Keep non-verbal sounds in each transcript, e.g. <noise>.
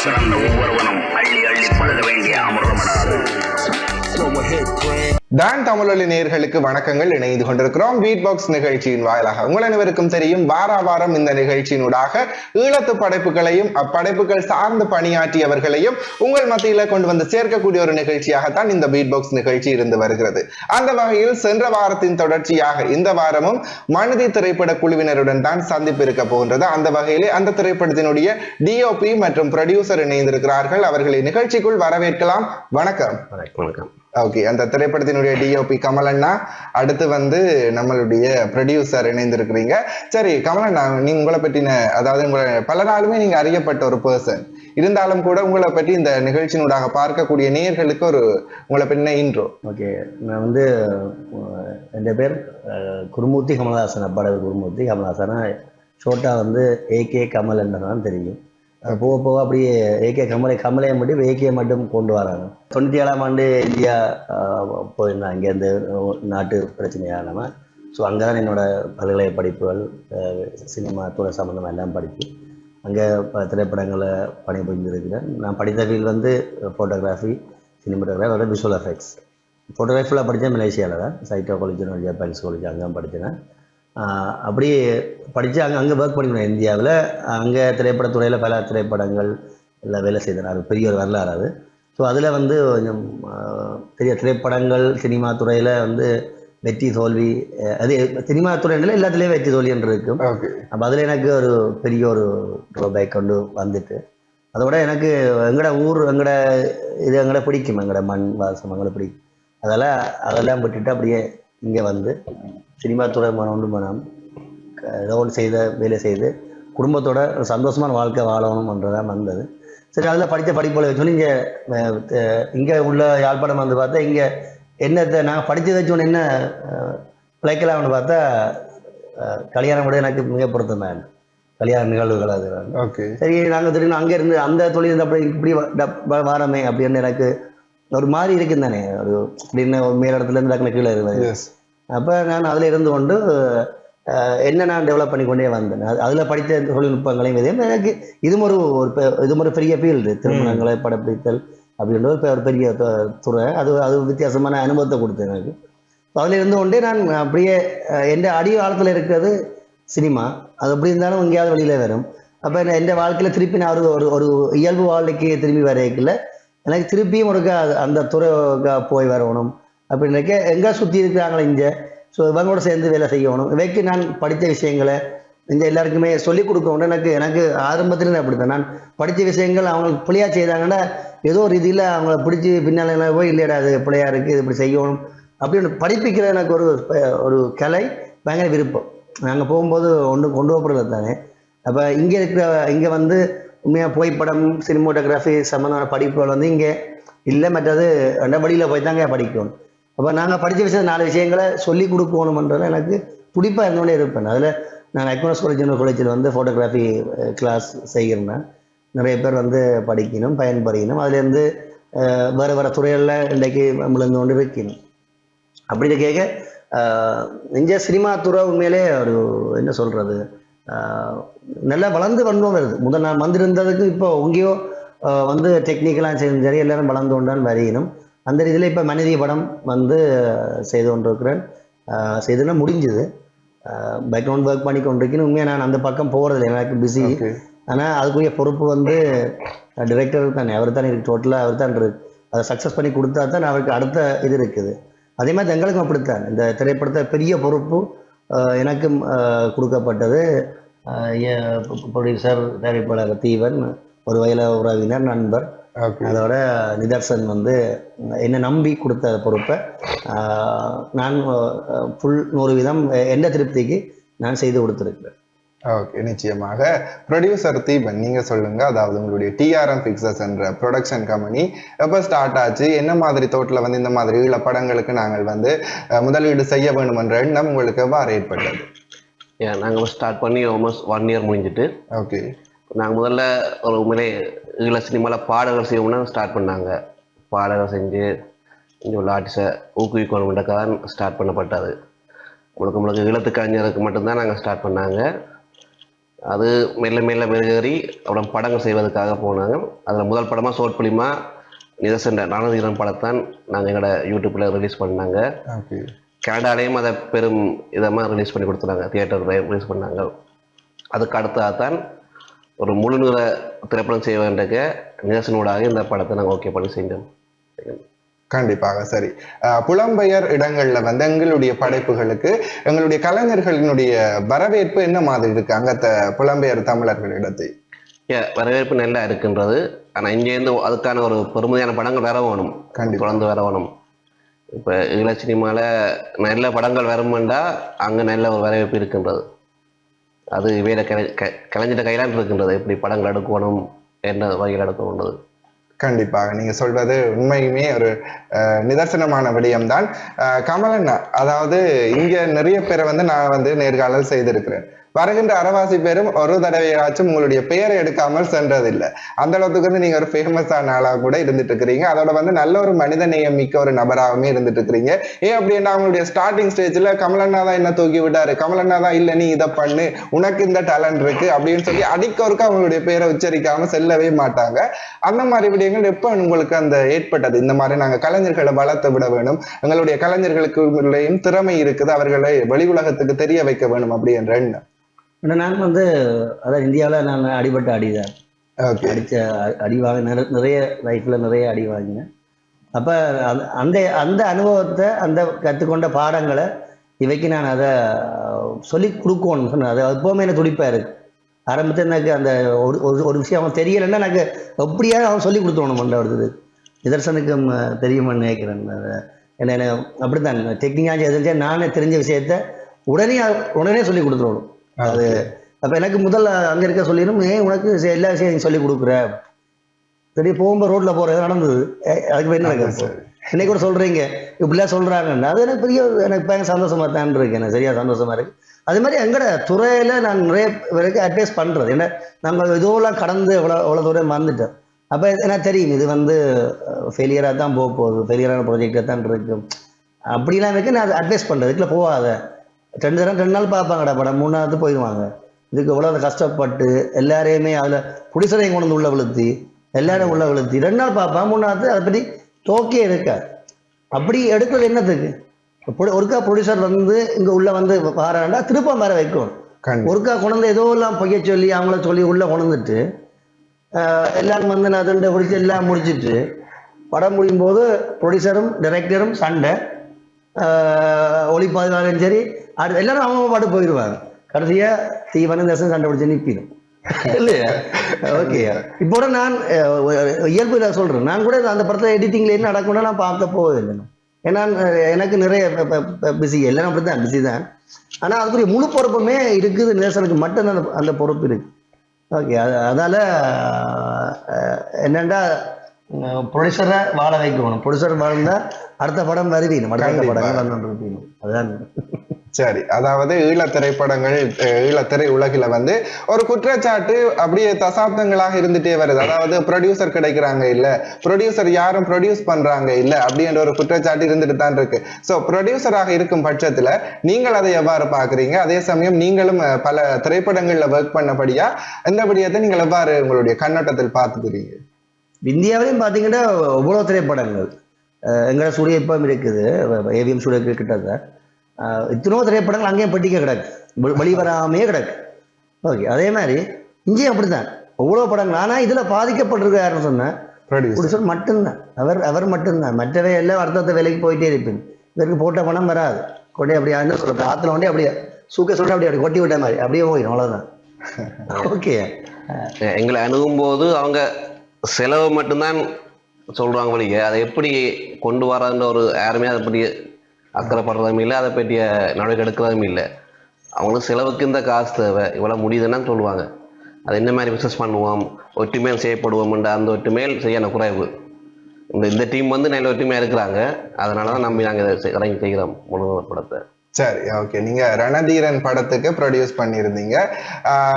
சிறந்த ஒவ்வொருவனும் அள்ளி அள்ளி பழக வேண்டிய அமிர்தமடாது தான் தமிழொலி நேயர்களுக்கு வணக்கங்கள். இணைந்து கொண்டிருக்கிறோம். பீட் பாக்ஸ் நிகழ்ச்சியின் வாயிலாக உங்கள் அனைவருக்கும் தெரியும் வார வாரம் இந்த நிகழ்ச்சியினூடாக ஈழத்து படைப்புகளையும் அப்படைப்புகள் சார்ந்து பணியாற்றியவர்களையும் உங்கள் மத்தியில கொண்டு வந்து சேர்க்கக்கூடிய ஒரு நிகழ்ச்சியாகத்தான் இந்த பீட் பாக்ஸ் நிகழ்ச்சி இருந்து வருகிறது. அந்த வகையில் சென்ற வாரத்தின் தொடர்ச்சியாக இந்த வாரமும் மனதி திரைப்பட குழுவினருடன் தான் சந்திப்பு இருக்க போகின்றது. அந்த வகையிலே அந்த திரைப்படத்தினுடைய டிஓபி மற்றும் ப்ரொடியூசர் இணைந்திருக்கிறார்கள். அவர்களை நிகழ்ச்சிக்குள் வரவேற்கலாம். வணக்கம் வணக்கம். ஓகே அந்த திரைப்படத்தினுடைய டிஓபி கமலண்ணா அடுத்து வந்து நம்மளுடைய ப்ரொடியூசர் இணைந்திருக்கிறீங்க. சரி கமலண்ணா நீங்க உங்களை பற்றின அதாவது உங்களை பல நாளுமே நீங்க அறியப்பட்ட ஒரு பர்சன் இருந்தாலும் கூட உங்களை பற்றி இந்த நிகழ்ச்சியினூடாக பார்க்கக்கூடிய நேயர்களுக்கு ஒரு உங்களை பற்றின இன்றோ ஓகே நான் வந்து ரெண்டு என் பேர் குருமூர்த்தி கமலஹாசன் அப்பாடவர் குருமூர்த்தி கமலஹாசனா. ஷோட்டா வந்து ஏகே கமல் என்றதான் தெரியும். போக போக அப்படியே ஏகே கமலை கமலையை மட்டும் ஏகே மட்டும் கொண்டு வராங்க. தொண்ணூற்றி ஏழாம் ஆண்டு இந்தியா போயிருந்தேன் அங்கேருந்து நாட்டு பிரச்சனையானவ ஸோ அங்கே தான் என்னோட பல்கலை படிப்புகள் சினிமா துறை சம்மந்தமாக எல்லாம் படிப்பு. அங்கே திரைப்படங்களை பணிபுரிஞ்சிருக்கிறேன் நான் படித்த ஃபீல்டு வந்து ஃபோட்டோகிராஃபி சினிமாட்டோகிராஃபி அதோட விஷுவல் எஃபெக்ட்ஸ் ஃபோட்டோகிராஃபியில் படித்தேன் மலேசியாவில் தான். சைட்டோ காலேஜ் ஜப்பான்ஸ் காலேஜ் அங்கே தான் படித்தேன் அப்படியே படித்து அங்கே அங்கே ஒர்க் பண்ணிக்கணும் இந்தியாவில். அங்கே திரைப்படத்துறையில் பல திரைப்படங்கள் எல்லாம் வேலை செய்தேன் அது பெரிய ஒரு வரலாறு அது. ஸோ அதில் வந்து கொஞ்சம் பெரிய திரைப்படங்கள் சினிமா துறையில் வந்து வெற்றி தோல்வி அது சினிமா துறையில் எல்லாத்துலேயும் வெற்றி தோல்வி என்று இருக்கும். அப்போ அதில் எனக்கு ஒரு பெரிய ஒரு ட்ராபேக் கொண்டு வந்துட்டு. அதோட எனக்கு எங்கட ஊர் எங்கட இது எங்கட பிடிக்கும். எங்கட மண் வாசம் எங்களை பிடிக்கும். அதெல்லாம் அதெல்லாம் விட்டுட்டு அப்படியே இங்கே வந்து சினிமா துறை ஒன்று மனம். ஏதோ ஒன்று செய்த வேலை செய்து குடும்பத்தோட ஒரு சந்தோஷமான வாழ்க்கை வாழணும்ன்றதான் வந்தது. சரி அதில் படித்த படிப்புகளை வச்சோன்னு இங்கே இங்கே உள்ள யாழ்ப்பாணம் வந்து பார்த்தா இங்கே என்னத்தை நான் படித்ததை வச்சோன்னு என்ன பிழைக்கலாம்னு பார்த்தா கல்யாணம் கூட எனக்கு மிக பொருத்தம் தான் கல்யாண நிகழ்வுகள் அது. ஓகே. சரி நாங்கள் திடீர்னு அங்கே இருந்து அந்த தொழில் இருந்து அப்படி இப்படி வாரமே அப்படின்னு எனக்கு ஒரு மாதிரி இருக்கும் தானே. ஒரு திடீர்னு மேலிடத்துல இருந்து டக்குனு கீழே இருந்தது அப்போ நான் அதில் இருந்து கொண்டு என்ன நான் டெவலப் பண்ணிக்கொண்டே வந்தேன். அது அதில் படித்த தொழில்நுட்பங்களையும் இதையும் எனக்கு இதுவும் ஒரு ஒரு இதுவும் ஒரு பெரிய ஃபீல்டு திருமணங்களை படப்பிடித்தல் அப்படின்ற ஒரு பெரிய துறை. அது அது வித்தியாசமான அனுபவத்தை கொடுத்தது எனக்கு. அதில் இருந்து கொண்டே நான் அப்படியே எந்த அடி காலத்தில் இருக்கிறது சினிமா. அது எப்படி இருந்தாலும் எங்கேயாவது வெளியில் வரும். அப்போ என் வாழ்க்கையில் திருப்பி நான் ஒரு ஒரு ஒரு இயல்பு வாழ்க்கைக்கு திரும்பி வரைக்கல எனக்கு திருப்பியும் ஒரு க- அந்த துறை போய் வரணும். அப்படின்னாக்க எங்கே சுற்றி இருக்கிறாங்களே இங்கே. ஸோ இவங்களோட சேர்ந்து வேலை செய்யணும். இவைக்கு நான் படித்த விஷயங்களை இந்த எல்லாருக்குமே சொல்லிக் கொடுக்கணும் எனக்கு எனக்கு ஆரம்பத்துலேருந்து அப்படி தான் நான் படித்த விஷயங்கள் அவங்களுக்கு பிள்ளையாக செய்தாங்கன்னா ஏதோ ஒரு இதில் அவங்கள பிடிச்சி பின்னால் போய் இல்லைடா அது பிள்ளையாக இருக்குது இது இப்படி செய்யணும் அப்படின்னு படிப்பிக்கிற எனக்கு ஒரு ஒரு கலை பயங்கர விருப்பம். நாங்கள் போகும்போது ஒன்று கொண்டு போகிறது தானே. அப்போ இங்கே இருக்கிற இங்கே வந்து உண்மையாக புகைப்படம் சினிமோட்டோகிராஃபி சம்மந்தமான படிப்புகள் வந்து இங்கே இல்லை மற்றது ரெண்ட வழியில் போய் தாங்க படிக்கணும். அப்போ நாங்கள் படித்த விஷயம் நாலு விஷயங்களை சொல்லி கொடுக்கணுமன்றதில் எனக்கு பிடிப்பாக இருந்தோடனே இருப்பேன். அதில் நான் அக்னோஸ் காலேஜ் காலேஜில் வந்து ஃபோட்டோகிராஃபி கிளாஸ் செய்கிறேன் நிறைய பேர் வந்து படிக்கணும் பயன்படுத்தணும் அதுலேருந்து வேறு வேறு துறைகளில் இன்றைக்கு விழுந்து கொண்டு இருக்கணும் அப்படின்னு கேட்க இங்கே சினிமா துறை உண்மையிலே ஒரு என்ன சொல்கிறது நல்லா வளர்ந்து வந்தோம் வருது. முதல் நான் வந்திருந்ததுக்கு இப்போ எங்கேயோ வந்து டெக்னிக்கலாக செய்யும் சரி எல்லாரும் வளர்ந்து கொண்டான் வரையணும். அந்த ரீதியில் இப்போ மனித படம் வந்து செய்து கொண்டிருக்கிறேன். ஆஹ் செய்துனா முடிஞ்சுது. பேக்ரவுண்ட் ஒர்க் பண்ணி கொண்டிருக்கேன். உண்மையாக நான் அந்த பக்கம் போகிறதில்ல எனக்கு பிஸி ஆனால் அதுக்குரிய பொறுப்பு வந்து டிரெக்டர் தானே அவர் தான். இருக்கு. டோட்டலாக அவர் தான் இருக்கு. அதை சக்ஸஸ் பண்ணி கொடுத்தா தான் அவருக்கு அடுத்த இது இருக்குது. அதே மாதிரி எங்களுக்கும் அப்படித்தான். இந்த திரைப்படத்தை பெரிய பொறுப்பு எனக்கும் கொடுக்கப்பட்டது. ப்ரொடியூசர் தயாரிப்பாளர் தீவன் ஒரு வயல உறவினர் நண்பர். அதோட நிதர்சன் வந்து என்னை நம்பி கொடுத்த பொறுப்பை நான் ஃபுல் நூறு வீதம் எந்த திருப்திக்கு நான் செய்து கொடுத்துருக்கிறேன். ஓகே நிச்சயமாக. ப்ரொடியூசர் தீபன் நீங்க சொல்லுங்க. அதாவது உங்களுடைய டிஆர்எம் பிக்சர்ஸ் என்ற ப்ரொடக்ஷன் கம்பெனி எப்போ ஸ்டார்ட் ஆச்சு? என்ன மாதிரி தோட்டில் வந்து இந்த மாதிரி ஈழ படங்களுக்கு நாங்கள் வந்து முதலீடு செய்ய வேண்டும் என்ற எண்ணம் உங்களுக்கு எவ்வாறு ஏற்பட்டது? நாங்கள் ஸ்டார்ட் பண்ணி ஆல்மோஸ்ட் ஒன் இயர் முடிஞ்சிட்டு. ஓகே நாங்கள் முதல்ல ஒரு உண்மையிலே ஈழ சினிமாவில் பாடல்கள் செய்யணும்னு ஸ்டார்ட் பண்ணாங்க. பாடல்கள் செஞ்சு இங்கே உள்ள ஆர்டிஸ்டை ஊக்குவிக்கணும்ன்றக்காக தான் ஸ்டார்ட் பண்ணப்பட்டது. முழுக்க முழுக்க ஈழத்து கலைஞருக்கு மட்டும்தான் நாங்கள் ஸ்டார்ட் பண்ணாங்க. அது மெல்ல மெல்ல மெருகேறி அப்புறம் படங்கள் செய்வதற்காக போனாங்க. அதில் முதல் படமாக ஷோர்ட் ஃபிலிமாக நிதர்சன நானதீரன் படத்தான் நாங்கள் எங்களோட யூடியூப்பில் ரிலீஸ் பண்ணாங்க. கனடாலேயும் அதை பெரும் இதமாக ரிலீஸ் பண்ணி கொடுத்துருந்தாங்க தியேட்டரில் ரிலீஸ் பண்ணாங்க. அதுக்கு அடுத்ததாக தான் ஒரு முழு நிற திரைப்படம் செய்ய வேண்டிய நிதர்சனூடாக இந்த படத்தை நாங்கள் ஓகே பண்ணி செஞ்சோம். கண்டிப்பாக சரி. புலம்பெயர் இடங்கள்ல வந்து எங்களுடைய படைப்புகளுக்கு எங்களுடைய கலைஞர்களினுடைய வரவேற்பு என்ன மாதிரி இருக்கு? அங்கத்த புலம்பெயர் தமிழர்களிடத்தை. ஏ வரவேற்பு நல்லா இருக்குன்றது. ஆனால் இங்கேருந்து அதுக்கான ஒரு பெருமதியான படங்கள் வர வேணும். தொடர்ந்து வர வேணும். இப்போ ஈழ சினிமாவில் நல்ல படங்கள் வருமெண்டா அங்கே நல்ல ஒரு வரவேற்பு இருக்கின்றது. அது வேற கலை க கலைஞர்கிட்ட கையிலான் இருக்கின்றது. எப்படி படங்கள் எடுக்கணும் என்ன வகையில் எடுக்கணுன்றது கண்டிப்பாக. நீங்கள் சொல்வது உண்மையுமே ஒரு நிதர்சனமான விடயம்தான். அஹ், கமலண்ணா அதாவது இங்கே நிறைய பேரை வந்து நான் வந்து நேர்காணல் செய்திருக்கிறேன். வருகின்ற அரவாசி பேரும் ஒரு தடவையாச்சும் உங்களுடைய பெயரை எடுக்காமல் சென்றதில்லை. அந்த அளவுக்கு வந்து நீங்க ஒரு ஃபேமஸான ஆளா கூட இருந்துட்டு இருக்கிறீங்க அதோட வந்து நல்ல ஒரு மனித நேயம் மிக்க ஒரு நபராகவுமே இருந்துட்டு இருக்கிறீங்க ஏன் அப்படின்னா அவங்களுடைய ஸ்டார்டிங் ஸ்டேஜ்ல கமலண்ணா தான் என்ன தூக்கி விட்டாரு? கமலண்ணா தான் இல்ல நீ இதை பண்ணு. உனக்கு இந்த டேலண்ட் இருக்கு அப்படின்னு சொல்லி அடிக்கொருக்க அவங்களுடைய பேரை உச்சரிக்காம செல்லவே மாட்டாங்க. அந்த மாதிரி விடயங்கள் எப்ப உங்களுக்கு அந்த ஏற்பட்டது? இந்த மாதிரி நாங்க கலைஞர்களை வளர்த்து விட வேணும். எங்களுடைய கலைஞர்களுக்கு திறமை இருக்குது. அவர்களை வெளி உலகத்துக்கு தெரிய வைக்க வேணும் அப்படின்ற எண்ணம். ஏன்னா நான் வந்து அதான் இந்தியாவில் நான் அடிபட்ட அடிதான் அடித்த அடி வாங்க நிற நிறைய லைஃப்பில் நிறைய அடி வாங்கினேன். அப்போ அந்த அந்த அனுபவத்தை அந்த கற்றுக்கொண்ட பாடங்களை இவைக்கு நான் அதை சொல்லி கொடுக்கணும்னு சொன்னேன். அது எப்போவுமே எனக்கு துடிப்பாக இருக்கு. ஆரம்பத்தில் எனக்கு அந்த ஒரு ஒரு ஒரு விஷயம் அவன் தெரியலைன்னா எனக்கு எப்படியாவது அவன் சொல்லி கொடுத்துடணும் மண்டபத்துக்கு நிதர்சனுக்கு ம், தெரியுமான்னு நினைக்கிறேன். என்ன அப்படித்தான் டெக்னிக்காக எதிர்த்து நானே தெரிஞ்ச விஷயத்த உடனே உடனே சொல்லி கொடுத்துடணும். அது அப்போ எனக்கு முதல்ல அங்கே இருக்க சொல்லிடும் ஏன் உனக்கு எல்லா விஷயம் சொல்லி கொடுக்குற. சரி போகும்போது ரோட்டில் போகிறது நடந்தது. அதுக்கு என்ன நடக்குது சரி. இன்னைக்கு கூட சொல்கிறீங்க இப்படிலாம் சொல்கிறாங்க அது எனக்கு பெரிய எனக்கு பயங்கர சந்தோஷமா தான் இருக்கு எனக்கு சரியா சந்தோஷமா இருக்கு. அதே மாதிரி எங்கட துறையில் நான் நிறைய பேருக்கு அட்வைஸ் பண்ணுறது ஏன்னா நம்ம இதுவெல்லாம் கடந்து எவ்வளோ எவ்வளோ தூரம் வந்துட்டோம். அப்போ எனக்கு தெரியும். இது வந்து ஃபெயிலியராக தான் போக போகுது. ஃபெயிலியரான ப்ராஜெக்டாக தான் இருக்கும். அப்படிலாம் இருக்கு நான் அட்வைஸ் பண்ணுறது இதுக்குள்ள போகாத. ரெண்டு தரம் ரெண்டு நாள் பார்ப்பாங்கடா படம். மூணாவது போயிடுவாங்க இதுக்கு எவ்வளோ கஷ்டப்பட்டு எல்லாரையுமே அதில் புடிசரையும் கொண்டு வந்து உள்ள விழுத்தி எல்லாரும் உள்ள விழுத்தி ரெண்டு நாள் பார்ப்பான் மூணாவது அதை பற்றி தோக்கே இருக்கா அப்படி எடுக்கிறது என்னத்துக்கு? ஒருக்கா ப்ரொடியூசர் வந்து இங்கே உள்ள வந்து வாராண்டா திருப்ப வர வைக்கும் ஒருக்கா கொண்டு ஏதோ எல்லாம் பொய்ய சொல்லி அவங்கள சொல்லி உள்ள கொண்டுட்டு எல்லாரும் வந்து நான் அதுண்ட பிடிச்சி எல்லாம் முடிச்சிட்டு படம் முடியும் போது ப்ரொடியூசரும் டைரக்டரும் சண்டை. ஆஹ் ஒளி பாதுகாவலும் சரி அடுத்து எல்லாரும் அவங்க பாட்டு போயிடுவாங்க கடைசியா தீவனம் தசம் சண்டை பிடிச்சி நிற்பிடும் இல்லையா? ஓகே இப்போ கூட நான் இயல்பு நான் சொல்றேன். நான் கூட அந்த படத்துல எடிட்டிங்ல என்ன நடக்கும்னா நான் பார்க்க போவதில்லை. ஏன்னா எனக்கு நிறைய பிஸி எல்லாரும் அப்படித்தான் பிஸி தான். ஆனா அதுக்குரிய முழு பொறுப்புமே இருக்குது. நேசனுக்கு மட்டும் அந்த அந்த பொறுப்பு இருக்கு. ஓகே அது அதால என்னண்டா ப்ரொடியூசரை வாழ வைக்கணும். ப்ரொடியூசர் வாழ்ந்தா அடுத்த படம் வருவீணும் அடுத்த இருப்பீணும் அதுதான் சரி அதாவது ஈழத் திரைப்படங்கள் அஹ், ஈழத் திரை உலகில வந்து ஒரு குற்றச்சாட்டு அப்படியே தசாப்தங்களாக இருந்துட்டே வருது. அதாவது ப்ரொடியூசர் கிடைக்கிறாங்க இல்ல ப்ரொடியூசர் யாரும் ப்ரொடியூஸ் பண்றாங்க இல்ல அப்படின்ற ஒரு குற்றச்சாட்டு இருந்துட்டு தான் இருக்கு. சோ ப்ரொடியூசராக இருக்கும் பட்சத்துல நீங்கள் அதை எவ்வாறு பாக்குறீங்க அதே சமயம் நீங்களும் பல திரைப்படங்கள்ல ஒர்க் பண்ணபடியா இந்த விடயத்தை நீங்கள் எவ்வாறு உங்களுடைய கண்ணோட்டத்தில் பார்த்துக்கிறீங்க? இந்தியாவிலையும் பார்த்தீங்கன்னா இவ்வளோ திரைப்படங்கள். எங்களோட ஸ்டுடியோ இப்போ இருக்குது. ஏவிஎம் ஸ்டுடியோ கிட்டத்தட்ட. அஹ் இத்தனோ திரைப்படங்கள் அங்கேயும் பெட்டிக்க கிடக்கு. வெளிவராமையே கிடக்கு. ஓகே அதே மாதிரி இங்கேயும் அப்படித்தான். இவ்வளோ படங்கள். ஆனால் இதில் பாதிக்கப்பட்டிருக்க யாருன்னு சொன்னேன். ப்ரொடியூசர். மட்டும்தான். அவர் அவர் மட்டும்தான். மற்றவை எல்லாம் அடுத்தடுத்த வேலைக்கு போயிட்டே இருப்பேன். இதற்கு போட்ட பணம் வராது. கொண்டே அப்படியே என்ன சொல்றது ஆற்றுல கொண்டே அப்படியே சூக்க சொல்லிட்டு அப்படியே அப்படி கொட்டி விட்ட மாதிரி. அப்படியே போயிடும். அவ்வளோதான் <laughs> ஓகே. எங்களை அணுகும்போது அவங்க செலவு மட்டும்தான் சொல்கிறாங்க வழிய அதை எப்படி கொண்டு வரான்ற ஒரு யாருமே அதை பற்றி அக்கறைப்படுறதும் இல்லை அதை பற்றிய நடவடிக்கை எடுக்கிறதும் இல்லை. அவங்களுக்கு செலவுக்கு இந்த காசு தேவை. இவ்வளோ முடியுதுன்னு சொல்லுவாங்க. அது என்ன மாதிரி பிஸ்னஸ் பண்ணுவோம்? ஒற்றுமையில் செய்யப்படுவோம்ன்ற அந்த ஒற்றுமையில் செய்யணும் குறைவு. இந்த இந்த டீம் வந்து நல்ல ஒற்றுமையாக இருக்கிறாங்க. அதனால தான் நம்பி நாங்கள் இதை இறங்கி செய்கிறோம். முழு படத்தை சரி ஓகே நீங்க ரணதீரன் படத்துக்கு ப்ரொடியூஸ் பண்ணியிருந்தீங்க.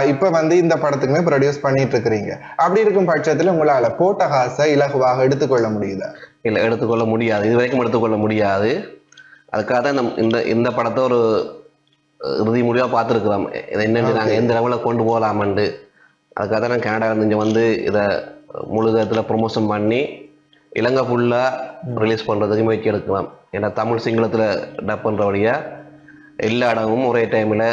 இப்ப வந்து இந்த படத்துக்குமே ப்ரொடியூஸ் பண்ணிட்டு இருக்கிறீங்க அப்படி இருக்கும் பட்சத்துல உங்களால போட்ட காசை இலகுவாக எடுத்துக்கொள்ள முடியுதா? இல்லை எடுத்துக்கொள்ள முடியாது. இது வரைக்கும் எடுத்துக்கொள்ள முடியாது. அதுக்காக தான் இந்த- இந்த படத்தை ஒரு இறுதி முடிவாக பார்த்துருக்குறோம். இது என்னென்னு நாங்கள் எந்த லெவலில் கொண்டு போகலாமண்டு அதுக்காக தான் நான் கனடா இங்கே வந்து இதை முழுகத்தில் ப்ரொமோஷன் பண்ணி இலங்கை ஃபுல்லாக ரிலீஸ் பண்ணுறதுக்கு முயற்சி எடுக்கலாம். ஏன்னா தமிழ் சிங்களத்தில் டப் பண்ணுறபடியாக எல்லா இடமும் ஒரே டைமில்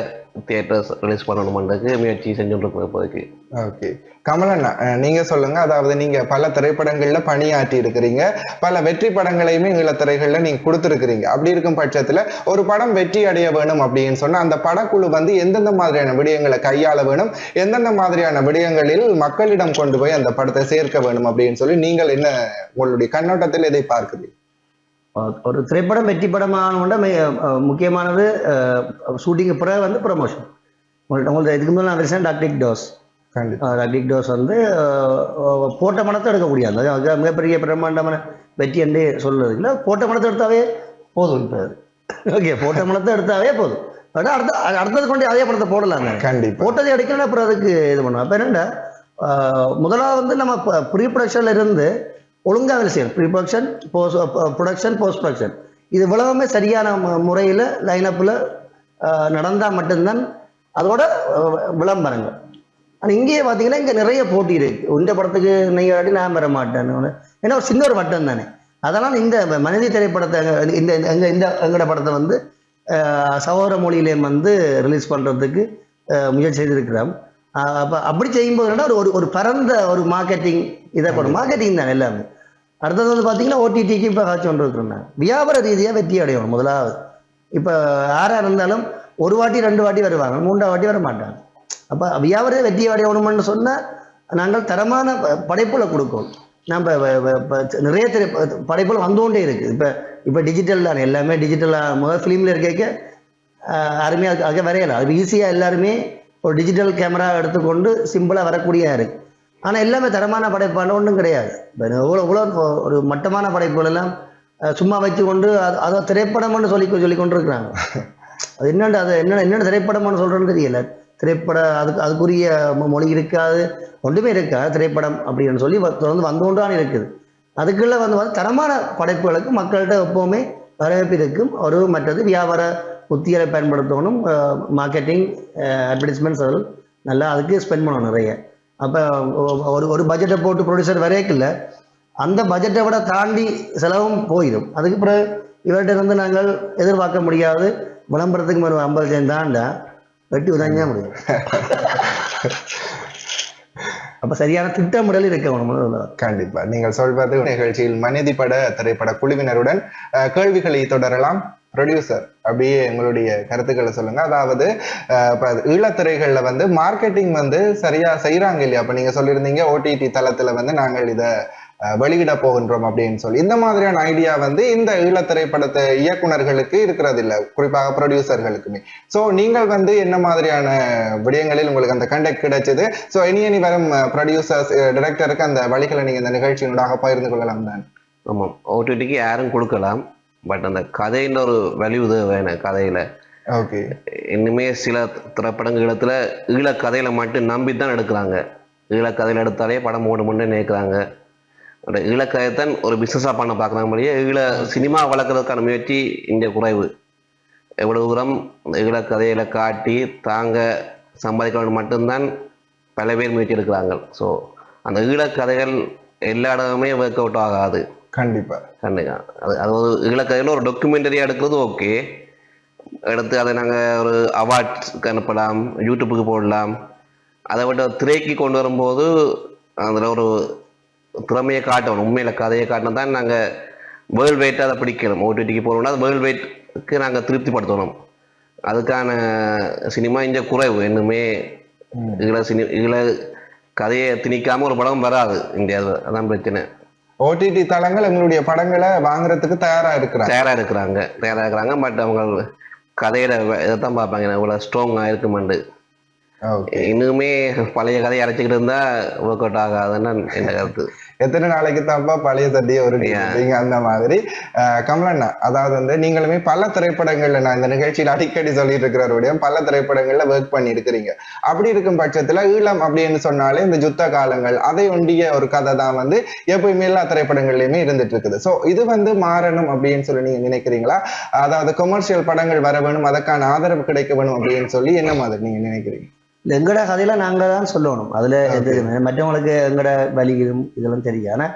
தியேட்டர்ஸ் ரிலீஸ் பண்ணணுமன்றதுக்கு முயற்சி செஞ்சுட்டு இப்போதைக்கு. ஓகே. கமலண்ணா நீங்கள் சொல்லுங்கள் அதாவது நீங்கள் பல திரைப்படங்களில் பணியாற்றி இருக்கிறீங்க. பல வெற்றி படங்களையுமே ஈழத்திரைகள்ல நீங்கள் கொடுத்துருக்கிறீங்க. அப்படி இருக்கும் பட்சத்தில் ஒரு படம் வெற்றி அடைய வேணும் அப்படின்னு சொன்னால் அந்த படக்குழு வந்து எந்தெந்த மாதிரியான விடயங்களை கையாள வேணும்? எந்தெந்த மாதிரியான விடயங்களில் மக்களிடம் கொண்டு போய் அந்த படத்தை சேர்க்க வேணும் அப்படின்னு சொல்லி நீங்கள் என்ன உங்களுடைய கண்ணோட்டத்தில் இதை பார்க்குறீங்க ஒரு திரைப்படம் வெற்றி படமான முக்கியமானது ஷூட்டிங்கு பிறகு வந்து ப்ரமோஷன் உங்கள்ட்ட உங்கள்ட்ட இதுக்கு முதல்ல நான் பேசுகிறேன் டாக்டிக் டோஸ் டாக்டிக் டோஸ் வந்து போட்ட எடுக்க முடியாது. அது மிகப்பெரிய பிரம்மாண்டமான வெற்றி என்று சொல்றது இல்லை. போட்ட பணத்தை எடுத்தாவே போதும் இப்போ. ஓகே போட்ட பணத்தை எடுத்தாவே போதும். ஆனால் அடுத்த அடுத்தது கொண்டு அதே பணத்தை போடலாம் தானே. கண்டிப்பா. போட்டதை எடுக்கணும் அப்புறம் அதுக்கு இது பண்ணுவோம். அப்போ என்னென்னா முதலாவது வந்து நம்ம ப்ரீ ப்ரொடக்ஷன்ல இருந்து ஒழுங்காக வேலை செய்யணும். Pre production post production post production இது இவ்வளவுமே சரியான முறையில் லைனப்பில் uh, நடந்தால் மட்டும்தான் அதோட uh, விளம்பரங்கள் ஆனால் இங்கேயே பார்த்தீங்கன்னா இங்கே நிறைய போட்டி இருக்குது இந்த படத்துக்கு நீங்கள் ஆடி நான் பெற மாட்டேன் ஏன்னா ஒரு சின்ன ஒரு வட்டம் தானே. அதனால் இந்த மனித திரைப்படத்தை இந்த எங்கள் இந்த எங்களோட படத்தை வந்து uh, சகோதர மொழியிலே வந்து ரிலீஸ் பண்ணுறதுக்கு முயற்சி செய்திருக்கிறோம். அப்படி செய்யும்போது ஒரு ஒரு ஒரு பரந்த ஒரு மார்க்கெட்டிங் இதை பண்ணும். மார்க்கெட்டிங் தான் எல்லாமே. அடுத்தது வந்து பார்த்தீங்கன்னா ஓடிடிக்கு இப்போ காட்சி கொண்டு இருக்கிறோம். வியாபார ரீதியாக வெற்றி அடையணும் முதலாவது. இப்போ யாராக இருந்தாலும் ஒரு வாட்டி ரெண்டு வாட்டி வருவாங்க. மூன்றாவது வாட்டி வர மாட்டாங்க அப்போ வியாபார வெற்றி அடையணும்னு சொன்னால் நாங்கள் தரமான படைப்புகளை கொடுக்கணும் நம்ம நிறைய திரை படைப்புகள் வந்து கொண்டே இருக்குது இப்போ இப்போ டிஜிட்டல் தான். எல்லாமே டிஜிட்டலாக முதல் ஃபிலிமில் இருக்க அதுக்கு வரையலாம். அது ஈஸியாக எல்லாருமே ஒரு டிஜிட்டல் கேமரா எடுத்துக்கொண்டு சிம்பிளாக வரக்கூடியதாக இருக்கு ஆனால் எல்லாமே தரமான படைப்பான ஒன்றும் கிடையாது. இப்போ இவ்வளோ இவ்வளோ ஒரு மட்டமான படைப்புகள் எல்லாம் சும்மா வைத்து கொண்டு அது அதை திரைப்படம்னு சொல்லி சொல்லி கொண்டு இருக்கிறாங்க அது என்னண்டு அது என்ன என்னென்ன திரைப்படம்னு சொல்கிறேன்னு தெரியல. திரைப்பட அதுக்கு அதுக்குரிய மொ- மொழி இருக்காது. ஒன்றுமே இருக்கா திரைப்படம் அப்படின்னு சொல்லி வ- தொடர்ந்து வந்து ஒன்றான இருக்குது. அதுக்குள்ள வந்து வந்து தரமான படைப்புகளுக்கு மக்கள்கிட்ட எப்போவுமே வரவேற்பு இருக்கும். ஒரு மற்றது வியாபார உத்திகளை பயன்படுத்தணும் மார்க்கெட்டிங் அட்வர்டைஸ்மெண்ட்ஸ் அதில். நல்லா அதுக்கு ஸ்பெண்ட் பண்ணணும் நிறைய. அப்போ ஒரு ஒரு பட்ஜெட்டை போட்டு ப்ரொடியூசர் வரையக்கில்ல அந்த பட்ஜெட்டை விட தாண்டி செலவும் போயிடும். அதுக்கு பிறகு இவர்கிட்ட இருந்து நாங்கள் எதிர்பார்க்க முடியாது. விளம்பரத்துக்கு ஒரு ஐம்பது லட்சம் தாண்டா வெட்டி உதவியாக முடியும். <laughs> அப்போ சரியான திட்டமிடல் இருக்க கண்டிப்பா. நீங்கள் சொல்வது நிகழ்ச்சியில் மனிதி பட திரைப்பட குழுவினருடன் கேள்விகளை தொடரலாம். ப்ரொடியூசர் அப்படியே எங்களுடைய கருத்துக்களை சொல்லுங்க. அதாவது அஹ், ஈழத்துறைகளில் வந்து மார்க்கெட்டிங் வந்து சரியா செய்கிறாங்க இல்லையா? அப்ப நீங்க சொல்லியிருந்தீங்க ஓடிடி தளத்துல வந்து நாங்கள் இதை வெளியிட போகின்றோம் அப்படின்னு சொல்லி. இந்த மாதிரியான ஐடியா வந்து இந்த ஈழத்திரைப்படத்தை இயக்குனர்களுக்கு இருக்கிறது இல்லை குறிப்பாக ப்ரொடியூசர்களுக்குமே ஸோ நீங்கள் வந்து என்ன மாதிரியான விடயங்களில் உங்களுக்கு அந்த கண்டக்ட் கிடைச்சது? ஸோ இனி இனி வரும் ப்ரொடியூசர்ஸ் டிரெக்டருக்கு அந்த வழிகளை நீங்கள் இந்த நிகழ்ச்சியினூடாக பகிர்ந்து கொள்ளலாம் தான். ஆமாம். ஓடிடிக்கு யாரும் கொடுக்கலாம். பட் அந்த கதைன்ற ஒரு வேல்யூ வேணும் கதையில். ஓகே இன்னுமே சில திரைப்படங்களத்தில் ஈழக்கதையில் மட்டும் நம்பி தான் எடுக்கிறாங்க. ஈழக்கதையில் எடுத்தாலே படம் ஓடுமுன்னு நினைக்கிறாங்க. அந்த ஈழக்கதைத்தான் ஒரு பிஸ்னஸாக பண்ண பார்க்குறாங்க மொழியே ஈழ சினிமா வளர்க்குறதுக்கான முயற்சி இங்கே குறைவு. எவ்வளவு தூரம் இந்த ஈழக்கதையில காட்டி தாங்க சம்பாதிக்கணும் மட்டும்தான் பல பேர் முயற்சி எடுக்கிறாங்க. ஸோ அந்த ஈழக்கதைகள் எல்லா இடமுமே ஒர்க் அவுட் ஆகாது. கண்டிப்பா. கண்டிப்பா. அது அது ஒரு ஈழக்கதையில் ஒரு டாக்குமெண்டரியாக எடுக்கிறது ஓகே எடுத்து அதை நாங்கள் ஒரு அவார்ட்ஸ்க்கு அனுப்பலாம் யூடியூப்புக்கு போடலாம். அதை விட்டு திரைக்கு கொண்டு வரும்போது அதில் ஒரு திறமையை காட்டணும். உண்மையில கதையை காட்டினா தான் நாங்கள் வேர்ல்ட் வெயிட் அதை பிடிக்கணும். ஓடிடிக்கு போகணும்னா அது வேர்ல்ட் வெயிட்க்கு நாங்கள் திருப்திப்படுத்தணும். அதுக்கான சினிமா இங்கே குறைவு. இன்னுமே ஈழ சினி ஈழ கதையை திணிக்காம ஒரு படம் வராது. இந்தியாவில். அதான் பிரச்சனை. ஓடிடி தளங்கள் எங்களுடைய படங்களை வாங்குறதுக்கு தயாரா இருக்கிறாங்க. தயாரா இருக்கிறாங்க. தயாரா இருக்கிறாங்க. பட் அவங்க கதையில இதைத்தான் பார்ப்பாங்க. இவ்வளவு ஸ்ட்ராங்கா இருக்குமாண்டு இன்னுமே பழைய கதையை அரைச்சிக்கிட்டு இருந்தா ஒர்க் அவுட் ஆகாதுன்னு என் கருத்து. எத்தனை நாளைக்கு தான்ப்பா பழைய சட்டியை ஒரு அந்த மாதிரி. கமலண்ணா அதாவது வந்து நீங்களுமே பல திரைப்படங்கள்ல நான் இந்த நிகழ்ச்சியில் அடிக்கடி சொல்லிட்டு இருக்கிறவருடைய பல திரைப்படங்கள்ல ஒர்க் பண்ணி இருக்கிறீங்க அப்படி இருக்கும் பட்சத்துல ஈழம் அப்படின்னு சொன்னாலே இந்த யுத்த காலங்கள் அதை ஒண்டிய ஒரு கதை தான் வந்து எப்பயுமே எல்லா திரைப்படங்கள்லயுமே இருந்துட்டு இருக்குது. சோ இது வந்து மாறணும் அப்படின்னு சொல்லி நீங்க நினைக்கிறீங்களா? அதாவது கொமர்ஷியல் படங்கள் வர வேணும் அதற்கான ஆதரவு கிடைக்க வேணும் அப்படின்னு சொல்லி என்ன மாதிரி நீங்க நினைக்கிறீங்க? எங்கட கதையில நாங்க தான் சொல்லணும். அதுல எது மற்றவங்களுக்கு எங்கட வலி இதும் இதெல்லாம் தெரியும் ஆனா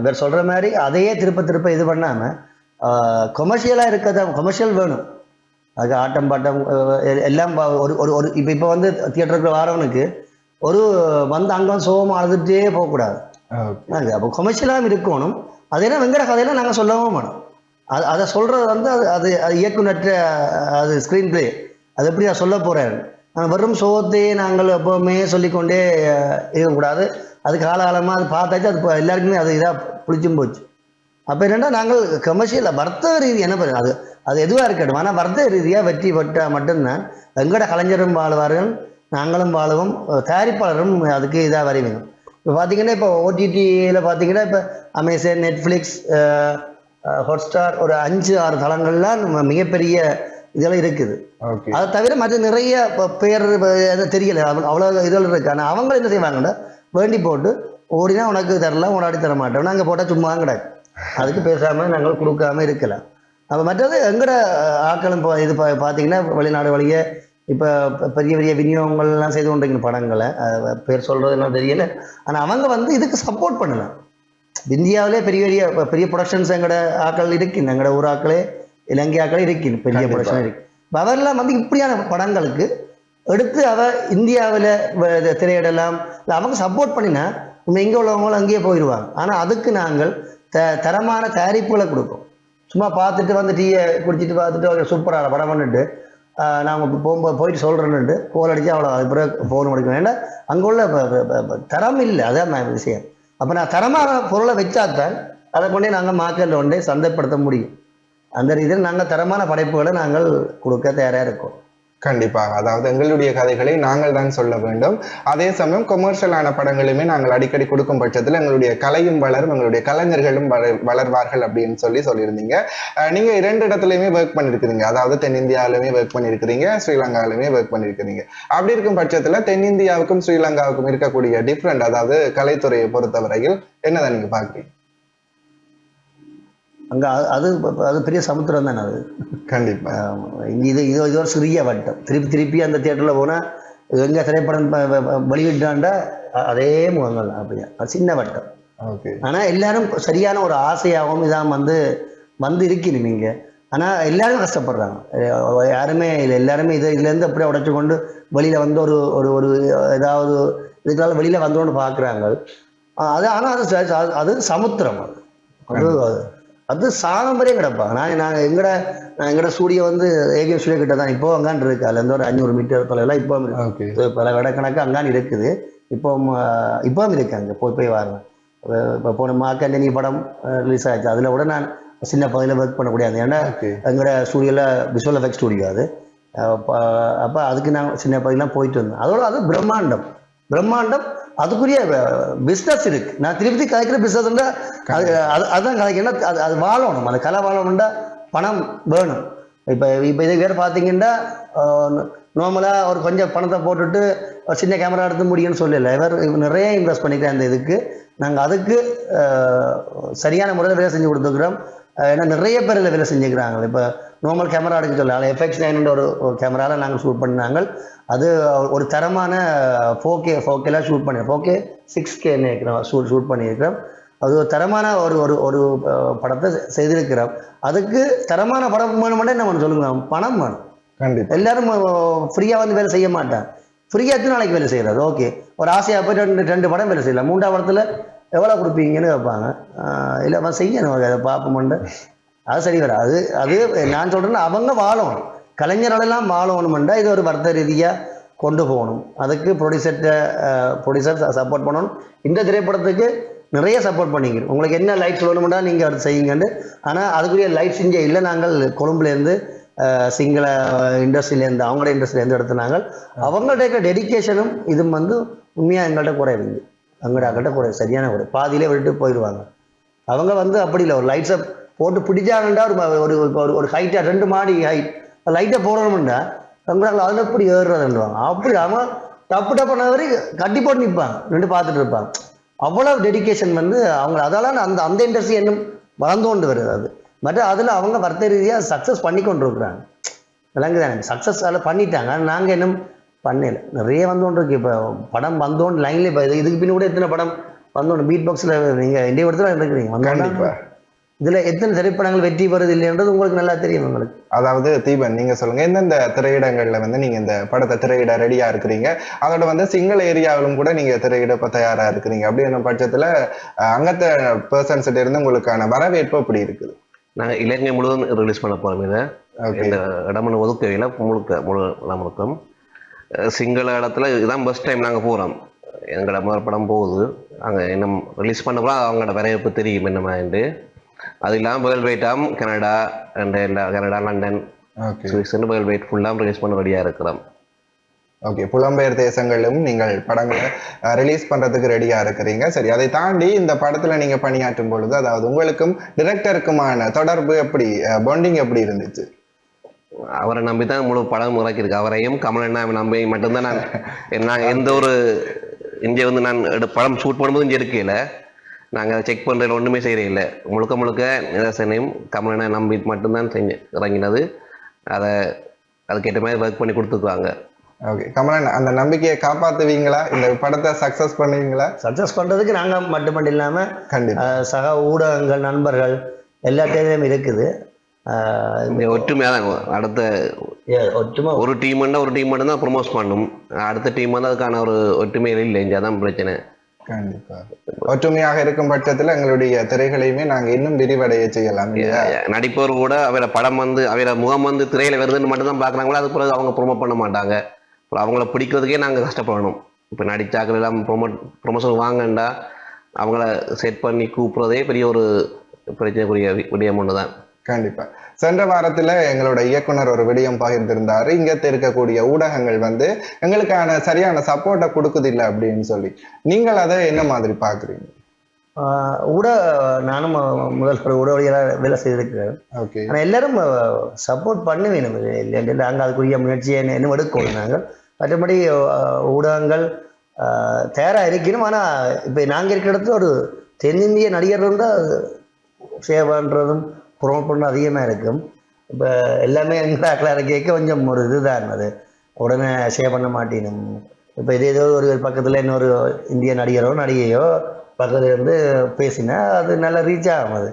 இவர் சொல்ற மாதிரி அதையே திருப்ப திருப்ப இது பண்ணாம கொமர்ஷியலா இருக்கத கொமர்ஷியல் வேணும். அதுக்கு ஆட்டம் பாட்டம் எல்லாம் ஒரு ஒரு ஒரு இப்போ இப்போ வந்து தியேட்டருக்கு வரவனுக்கு ஒரு வந்து அங்க சோகமா அழுதுட்டே போகக்கூடாது. அது அப்போ கொமர்ஷியலாகவும் இருக்கணும். அதே வெங்கட கதையில நாங்கள் சொல்லவும் வேணும். அது அதை சொல்றது வந்து அது அது அது இயக்குனற்ற அது ஸ்க்ரீன் பிளே அது எப்படி நான் சொல்ல போறேன் வெறும் சோத்தையே நாங்கள் எப்பவுமே சொல்லிக்கொண்டே இருக்கக்கூடாது. அது காலகாலமாக அது பார்த்தாச்சு அது இப்போ எல்லாருக்குமே அது இதாக பிடிச்சும் போச்சு. அப்போ என்னென்னா நாங்கள் கமர்ஷியலில் வர்த்தக ரீதி என்ன பண்ணுறது அது அது எதுவாக இருக்கட்டும். ஆனால் வர்த்தக ரீதியாக வெற்றி பெற்றால் மட்டும்தான் எங்கட கலைஞரும் வாழ்வார்கள் நாங்களும் வாழுவோம் தயாரிப்பாளரும் அதுக்கு இதாக வரைவீங்க இப்போ பார்த்தீங்கன்னா இப்போ ஓடிடியில் பார்த்தீங்கன்னா இப்போ அமேசான் நெட்ஃப்ளிக்ஸ் ஹாட்ஸ்டார் ஒரு அஞ்சு ஆறு தளங்கள்லாம் நம்ம மிகப்பெரிய இதெல்லாம் இருக்குது. அதை தவிர மற்ற நிறைய பேர் தெரியல. அவ்வளோ இதில் இருக்கு. ஆனால் அவங்க என்ன செய்வாங்கன்னா வேண்டி போட்டு ஓடினா உனக்கு தரல உனக்கு தர மாட்டோம் நாங்கள் போட்டால் சும்மா கிடக்கு. அதுக்கு பேசாமல் நாங்கள் கொடுக்காம இருக்கலாம். அப்போ மற்றது எங்கட ஆட்களும் இது பா- பார்த்தீங்கன்னா வெளிநாடு வழியே இப்போ பெரிய பெரிய விநியோகங்கள்லாம் செய்து கொண்டிருக்கிற படங்களை பேர் சொல்கிறது என்ன தெரியல. ஆனால் அவங்க வந்து இதுக்கு சப்போர்ட் பண்ணலாம். இந்தியாவிலே பெரிய பெரிய பெரிய ப்ரொடக்ஷன்ஸ் எங்கட ஆட்கள் இருக்கு. எங்கட ஊர் ஆக்களே இலங்கை ஆக்களே இருக்கு பெரிய கண்டிப்பா. ப்ரொடக்ஷன் இருக்கு. இப்ப அவரெல்லாம் வந்து இப்படியான படங்களுக்கு எடுத்து அவ இந்தியாவில் திரையிடலாம் இல்ல அவங்க சப்போர்ட் பண்ணினா நம்ம இங்கே உள்ளவங்களும் அங்கேயே போயிடுவாங்க ஆனால் அதுக்கு நாங்கள் த தரமான தயாரிப்புகளை கொடுப்போம். சும்மா பார்த்துட்டு வந்து டீயை குடிச்சிட்டு பார்த்துட்டு ஒரு சூப்பரான படம் பண்ணிட்டு நாங்கள் போகும்போது போயிட்டு சொல்கிறேன்னுட்டு கோல் அடிச்சு அவ்வளோ அது பிறகு ஃபோன் முடிக்கணும் ஏன்னா அங்கே உள்ள தரம் இல்லை. அதான் நான் விஷயம். அப்போ நான் தரமான பொருளை வச்சாத்தான் அதை கொண்டே நாங்கள் மார்க்கெட்டில் கொண்டே சந்தைப்படுத்த முடியும். அந்த ரீதியில் நல்ல தரமான படைப்புகளை நாங்கள் கொடுக்க தயாராக இருக்கோம். கண்டிப்பாக அதாவது எங்களுடைய கதைகளை நாங்கள் தான் சொல்ல வேண்டும். அதே சமயம் கொமர்ஷியலான படங்களுமே நாங்கள் அடிக்கடி கொடுக்கும் பட்சத்தில் எங்களுடைய கலையும் வளரும் எங்களுடைய கலைஞர்களும் வளர்வார்கள் அப்படின்னு சொல்லி சொல்லியிருந்தீங்க. நீங்கள் நீங்க இரண்டு இடத்துலயுமே ஒர்க் பண்ணிருக்கிறீங்க அதாவது தென்னிந்தியாவிலுமே ஒர்க் பண்ணியிருக்கிறீங்க ஸ்ரீலங்காவிலுமே ஒர்க் பண்ணியிருக்கிறீங்க. அப்படி இருக்கும் பட்சத்தில் தென்னிந்தியாவுக்கும் ஸ்ரீலங்காவுக்கும் இருக்கக்கூடிய டிஃப்ரெண்ட் அதாவது கலைத்துறையை பொறுத்தவரையில் என்னதான் நீங்க பாக்குறீங்க அங்கே அது அது பெரிய சமுத்திரம் தானே அது? கண்டிப்பா. ஆமா. இங்க இது இது இது ஒரு சிறிய வட்டம். திருப்பி திருப்பி அந்த தியேட்டரில் போனால் எங்கே திரைப்படம் வெளியிட்டாண்டா அதே முகங்கள் தான் அப்படியா? அது சின்ன வட்டம். ஓகே. ஆனால் எல்லாரும் சரியான ஒரு ஆசையாகவும் இதான் வந்து வந்து இருக்கணும் நீங்கள் ஆனால் எல்லாரும் கஷ்டப்படுறாங்க. யாருமே இல்லை எல்லாருமே இதை இதுலேருந்து அப்படியே உடைச்சு கொண்டு வெளியில் வந்து ஒரு ஒரு ஒரு ஏதாவது இதுக்கால வெளியில் வந்தோன்னு பார்க்குறாங்க அது ஆனால் அது- அது சமுத்திரம் அது. அது அது சாதம்பரையும் கிடப்பாங்க நான் நான் எங்கட நான் எங்கட ஸ்டூடியோ வந்து ஏகே ஸ்டூடியோ கிட்ட தான் இப்போ அங்கான் இருக்கு. அதுல இருந்து ஒரு அஞ்சூறு மீட்டர் தொலைவில் இப்போ இருக்கு. பல விடக்கணக்கு அங்கான் இருக்குது. இப்போ இப்போவும் இருக்கு அங்கே. போய் போய் வாருங்க. இப்போ போன மாக்கண்டனி படம் ரிலீஸ் ஆச்சு அதில் கூட நான் சின்ன பகுதியில் ஒர்க் பண்ண முடியாது. ஏன்னா எங்களோட ஸ்டூடியோவில் விஷுவல் எஃபெக்ட் ஸ்டூடியோ அது. அப்போ அதுக்கு நான் சின்ன பகுதியெலாம் போயிட்டு வந்தேன். அதோட அது பிரம்மாண்டம். பிரம்மாண்டம் அதுக்குரிய பிஸ்னஸ் இருக்கு. நான் திருப்பதி கலைக்கிற பிஸ்னஸ் அது அது அதுதான் கலைக்கணும் அது அது வாழணும். அந்த கலை வாழணும்னா பணம் வேணும். இப்போ இப்போ இது வேறு பார்த்தீங்கன்னா நார்மலாக ஒரு கொஞ்சம் பணத்தை போட்டுட்டு ஒரு சின்ன கேமரா எடுத்து முடியும்னு சொல்லல. இவர் நிறைய இன்வெஸ்ட் பண்ணிக்கிறேன் அந்த இதுக்கு. நாங்கள் அதுக்கு சரியான முறையில் வேலை செஞ்சு கொடுத்துக்கிறோம் அஹ், ஏன்னா நிறைய பேர் இதில் வேலை செஞ்சுக்கிறாங்க. இப்போ நார்மல் கேமரா எடுக்க சொல்லலாம் எஃப்எக்ஸ் நைன் ஒரு கேமராவில் நாங்கள் ஷூட் பண்ணாங்க அது ஒரு தரமான ஃபோகே ஃபோக்கேல ஷூட் பண்ணி four K six K shoot shoot பண்ணியிருக்கிறோம். அது ஒரு தரமான ஒரு ஒரு ஒரு படத்தை செய்திருக்கிறோம். அதுக்கு தரமான படம் வேணுமெண்டே என்ன பண்ண சொல்லுங்க? பணம் வேணும். கண்டிப்பா. எல்லாரும் ஃப்ரீயாக வந்து வேலை செய்ய மாட்டாங்க. ஃப்ரீயாக எத்தனை நாளைக்கு வேலை செய்கிறது ஓகே ஒரு ஆசையாக போய் ரெண்டு ரெண்டு படம் வேலை செய்யலாம். மூன்றாம் படத்தில் எவ்வளோ கொடுப்பீங்கன்னு கேட்பாங்க. இல்லை செய்யணும். அதை பார்ப்போம்ண்டு அது சரி வராது. அது அது நான் சொல்கிறேன்னா அவங்க வாழணும். கலைஞர்களெல்லாம் வாழணுமெண்டா இது ஒரு வர்த்த ரீதியாக கொண்டு போகணும். அதுக்கு ப்ரொடியூசர்கிட்ட ப்ரொடியூசர் சப்போர்ட் பண்ணணும். இந்த திரைப்படத்துக்கு நிறைய சப்போர்ட் பண்ணிக்கிறோம் உங்களுக்கு என்ன லைட்ஸ் வேணுமெண்டா நீங்கள் அதை செய்யுங்கன்னு. ஆனால் அதுக்குரிய லைட்ஸ் இங்கே இல்லை. நாங்கள் கொழும்புலேருந்து சிங்கள இண்டஸ்ட்ரியிலேருந்து அவங்களோட இண்டஸ்ட்ரியிலேருந்து நாங்கள். அவங்கள்ட்ட இருக்க டெடிகேஷனும் இதுவும் வந்து உண்மையாக எங்கள்கிட்ட குறைவுங்க அங்கிட்ட அங்கிட்ட குறை சரியான குறை. பாதியிலே விட்டுட்டு போயிடுவாங்க. அவங்க வந்து அப்படி இல்லை. ஒரு லைட்ஸை போட்டு பிடிச்சாங்கண்டா ஒரு ஒரு ஒரு ஹைட்டாக ரெண்டு மாடி ஹைட் லைட்டாக போடணும்டா அவங்க அதில் எப்படி ஏறுறதுன்றாங்க அப்படி அவன் டப்பு டப்புன வரைக்கும் கட்டி போட்டு நிற்பாங்க நின்று பார்த்துட்டு இருப்பாங்க அவ்வளவு டெடிகேஷன் வந்து அவங்க அதால அந்த அந்த இண்டஸ்ட்ரி இன்னும் வளர்ந்து கொண்டு வருது அது. மற்ற அதில் அவங்க வர்த்த ரீதியாக சக்ஸஸ் பண்ணி கொண்டு இருக்கிறாங்க விளங்குதானே சக்ஸஸ் அதில் பண்ணிட்டாங்க நாங்கள் இன்னும் பண்ணல. நிறைய வந்தோன்னு இருக்கு இப்போ படம் வந்தோன்னு லைன்ல இப்போ இதுக்கு பின்ன கூட எத்தனை படம் வந்தோன்னு பீட் பாக்ஸில் நீங்கள் இந்திய இடத்துல இருக்கிறீங்க. கண்டிப்பா. வந்தோன்னா இதில் எத்தனை திரைப்படங்கள் வெற்றி பெறுது இல்லைன்றது உங்களுக்கு நல்லா தெரியும் உங்களுக்கு. அதாவது தீபன் நீங்க சொல்லுங்க எந்தெந்த திரையிடங்கள்ல வந்து நீங்க இந்த படத்தை திரையிட ரெடியா இருக்கிறீங்க? அதோட வந்து சிங்கள ஏரியாவிலும் கூட நீங்க திரையிட தயாரா இருக்கிறீங்க. அப்படின்ற பட்சத்துல அங்கத்த பர்சன்ஸ் இருந்து உங்களுக்கான வரவேற்பு அப்படி இருக்குது. நாங்கள் இலங்கை முழுவதும் ரிலீஸ் பண்ண போகிறோம் இதை. இந்த இடமனு ஒதுக்கவையில் முழுக்க முழு முழுக்கம். சிங்கள இடத்துல இதுதான் ஃபஸ்ட் டைம் நாங்கள் போகிறோம் எங்களோட முதல் படம் போகுது. அங்கே இன்னும் ரிலீஸ் பண்ண போகிறோம் அவங்களோட வரவேற்பு தெரியும் என்ன மாதிரி அது இல்லாமல் வேர்ல்ட் வெயிட்டாம் கனடா அண்ட் எல்லா கனடா லண்டன் ஓகே. சுவிஸ்ன்னு வேர்ல்ட் வெயிட் ஃபுல்லாக ரிலீஸ் பண்ண ரெடியாக இருக்கிறோம். ஓகே புலம்பெயர் தேசங்களிலும் நீங்கள் படங்களை ரிலீஸ் பண்றதுக்கு ரெடியா இருக்கிறீங்க. சரி அதை தாண்டி இந்த படத்துல நீங்க பணியாற்றும் பொழுது அதாவது உங்களுக்கும் டிரெக்டருக்குமான தொடர்பு எப்படி பாண்டிங் எப்படி இருந்துச்சு? அவரை நம்பி தான் முழு படம் இறக்கியிருக்கு. அவரையும் கமலண்ணா நம்பி மட்டும்தான் நான் நான் எந்த ஒரு இங்கே வந்து நான் படம் ஷூட் பண்ணும்போது இங்கே எடுக்கல. நாங்கள் செக் பண்ணுறதுல ஒன்றுமே செய்யறதில்ல. முழுக்க முழுக்க நிதர்சனையும் கமலண்ணா நம்பி மட்டும்தான் செஞ்சு இறங்கினது. அதை அதுக்கேற்ற மாதிரி ஒர்க் பண்ணி கொடுத்துருக்காங்க. ஓகே கமலன் அந்த நம்பிக்கையை காப்பாத்துவீங்களா? இந்த படத்தை சக்சஸ் பண்ணுவீங்களா? சக்ஸஸ் பண்ணுறதுக்கு நாங்கள் மட்டுமட்டும் இல்லாமல் கண்டிப்பா. சக ஊடகங்கள் நண்பர்கள் எல்லாத்தையும் இருக்குது. ஒற்றுமையாக தான் அடுத்த ஏ- ஒற்றுமை. ஒரு டீம் ஒரு டீம் மட்டும் தான் ப்ரொமோட் பண்ணும். அடுத்த டீம் வந்து அதுக்கான ஒரு ஒற்றுமையில் இல்லை இங்கே அதான் பிரச்சனை. கண்டிப்பா. ஒற்றுமையாக இருக்கும் பட்சத்துல எங்களுடைய திரைகளையுமே நாங்க இன்னும் விரிவடைய செய்யலாம் இல்லையா? நடிப்பவர் கூட அவரை படம் வந்து அவரை முகம் வந்து திரையில வருதுன்னு மட்டும் தான் பார்க்குறாங்களோ அது பிறகு அவங்க ப்ரொமோட் பண்ண மாட்டாங்க. அவங்கள பிடிக்கிறதுக்கே நாங்கள் கஷ்டப்படணும். இப்போ நடிச்சாக்கள் எல்லாம் ப்ரொமோட் ப்ரொமோஷன் வாங்கண்டா அவங்கள செட் பண்ணி கூப்பிட்றதே பெரிய ஒரு பிரச்சனைக்குரிய விடயம் ஒன்று தான் கண்டிப்பா. சென்ற வாரத்துல எங்களோட இயக்குனர் ஒரு விடயம் பகிர்ந்திருந்தாரு. இங்க இருக்கக்கூடிய ஊடகங்கள் வந்து எங்களுக்கான சரியான சப்போர்ட்டை கொடுக்குதில்லை அப்படின்னு சொல்லி. நீங்கள் அதை என்ன மாதிரி பாக்குறீங்க ஊட நானும் முதல் ஊடகவியலாக வேலை செய்திருக்கிறேன். ஓகே ஆனால் எல்லாரும் சப்போர்ட் பண்ண வேணும் இல்லை நாங்கள் அதுக்குரிய முயற்சியை இன்னும் எடுக்கணும் நாங்கள் மற்றபடி ஊடகங்கள் தயாராக இருக்கணும். ஆனால் இப்போ நாங்கள் இருக்கிற இடத்துல ஒரு தென்னிந்திய நடிகர் இருந்தால் பண்ணுறதும் ப்ரொமோட் பண்ணுறதும் அதிகமாக இருக்கும். இப்போ எல்லாமே எங்களாக்கில் கேட்க கொஞ்சம் ஒரு இதுதான் அது. உடனே ஷேர் பண்ண மாட்டேனும். இப்போ இது ஏதோ ஒரு பக்கத்தில் இன்னொரு இந்திய நடிகரோ நடிகையோ பக்கத்துல இருந்து பேசினா அது நல்லா ரீச் ஆகும் அது.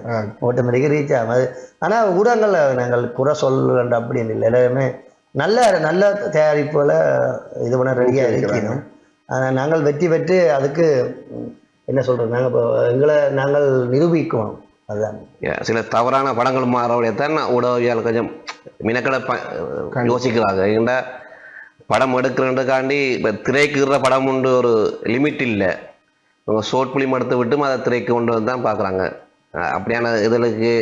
ஆட்டோமேட்டிக்காக ரீச் ஆகும் அது. ஆனால் ஊடகங்களில் நாங்கள் குறை சொல்லுன்ற அப்படின்னு இல்லை. எல்லாருமே நல்ல நல்ல தயாரிப்புகளை இது பண்ண ரெடியாக இருக்கணும். ஆனால் நாங்கள் வெற்றி பெற்று அதுக்கு என்ன சொல்கிறது நாங்கள் இப்போ எங்களை நாங்கள் நிரூபிக்கணும். அதுதான் சில தவறான படங்கள் மாறவுடையத்தான் ஊடகவியால் கொஞ்சம் மினக்கடை ப யோசிக்கிறாங்க. ஏன்டா படம் எடுக்கிறதுக்காண்டி இப்போ திரைக்குற படம் உண்டு ஒரு லிமிட் இல்லை. அவங்க ஷோர்ட் ஃபிலிம் எடுத்து விட்டும் அதை திரைக்கு கொண்டு வந்து தான் பார்க்குறாங்க. அப்படியான இதழுக்கு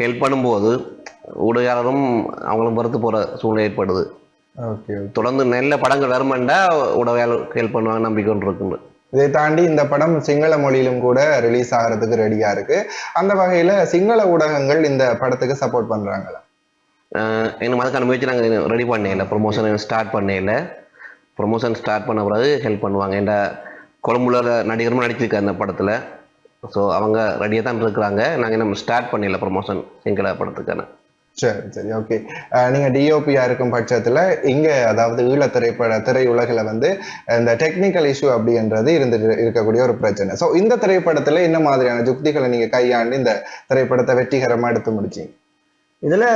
ஹெல்ப் பண்ணும்போது ஊடகவியாளரும் அவங்களும் பொறுத்து போகிற சூழ்நிலை ஏற்படுது. தொடர்ந்து நல்ல படங்கள் வருமாண்டா ஊடகவியாளர் ஹெல்ப் பண்ணுவாங்க நம்பிக்கை ஒன்று இருக்குன்னு. இதை தாண்டி இந்த படம் சிங்கள மொழியிலும் கூட ரிலீஸ் ஆகிறதுக்கு ரெடியா இருக்கு. அந்த வகையில சிங்கள ஊடகங்கள் இந்த படத்துக்கு சப்போர்ட் பண்றாங்களா? என்ன மதக்கான முயற்சி நாங்கள் ரெடி பண்ணல ப்ரொமோஷன் ஸ்டார்ட் பண்ணல ப்ரொமோஷன் ஸ்டார்ட் பண்ண பிறகு ஹெல்ப் பண்ணுவாங்க. என்ற கொழம்புல நடிகரும் நடிச்சிருக்காரு அந்த படத்தில். ஸோ அவங்க ரெடியாக தான் இருக்கிறாங்க நாங்கள் இன்னும் ஸ்டார்ட் பண்ணல ப்ரொமோஷன் சிங்கள படத்துக்கான. சரி சரி ஓகே நீங்க டிஓபியா இருக்கும் பட்சத்துல இங்க அதாவது ஈழ திரைப்பட திரையுலகில் வந்து இந்த டெக்னிக்கல் இஷ்யூ அப்படின்றது இருந்து இருக்கக்கூடிய ஒரு பிரச்சனை. ஸோ இந்த திரைப்படத்துல என்ன மாதிரியான யுக்திகளை நீங்க கையாண்டு இந்த திரைப்படத்தை வெற்றிகரமா எடுத்து முடிச்சீங்க? இதில்